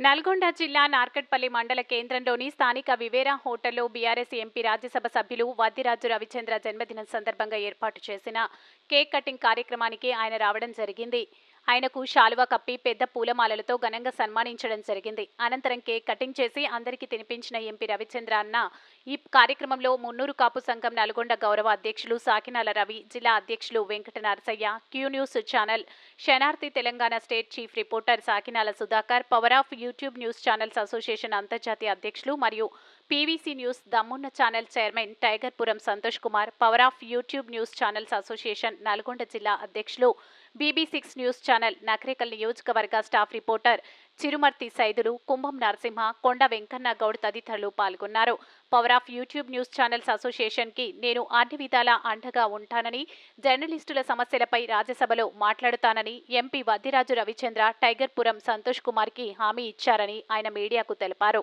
నల్గొండ జిల్లా నార్కట్పల్లి మండల కేంద్రంలోని స్థానిక వివేరా హోటల్లో బీఆర్ఎస్ ఎంపీ రాజ్యసభ సభ్యులు వద్దిరాజు రవిచంద్ర జన్మదినం సందర్భంగా ఏర్పాటు చేసిన కేక్ కటింగ్ కార్యక్రమానికి ఆయన రావడం జరిగింది. ఆయనకు శాలువా కప్పి పెద్ద పూలమాలలతో ఘనంగా సన్మానించడం జరిగింది. అనంతరం కేక్ కటింగ్ చేసి అందరికీ తినిపించిన ఎంపీ రవిచంద్ర అన్న ఈ కార్యక్రమంలో మున్నూరు కాపు సంఘం నల్గొండ గౌరవ అధ్యక్షులు సాకినాల రవి జిల్లా అధ్యక్షులు Venkata Narasaiah Q news channel శనార్థి Telangana state chief reporter Sakinala Sudhakar power of YouTube news channels association అంతర్జాతీయ అధ్యక్షులు మరియు పీవీసీ న్యూస్ దమ్మున్న channel chairman Tigerpuram Santosh Kumar power of YouTube news channels association Nalgonda జిల్లా అధ్యక్షులు BB six news channel Nakrekal నియోజకవర్గ staff reporter Chirumarthi Saidulu Kumbham Narasimha Konda Venkanna Goud తదితరులు పాల్గొన్నారు. Power of YouTube news channels అసోసియేషన్కి నేను అన్ని విధాలా అండగా ఉంటానని జర్నలిస్టుల సమస్యలపై రాజ్యసభలో మాట్లాడుతానని ఎంపీ వద్దిరాజు రవిచంద్ర టైగర్పురం సంతోష్ కుమార్కి హామీ ఇచ్చారని ఆయన మీడియాకు తెలిపారు.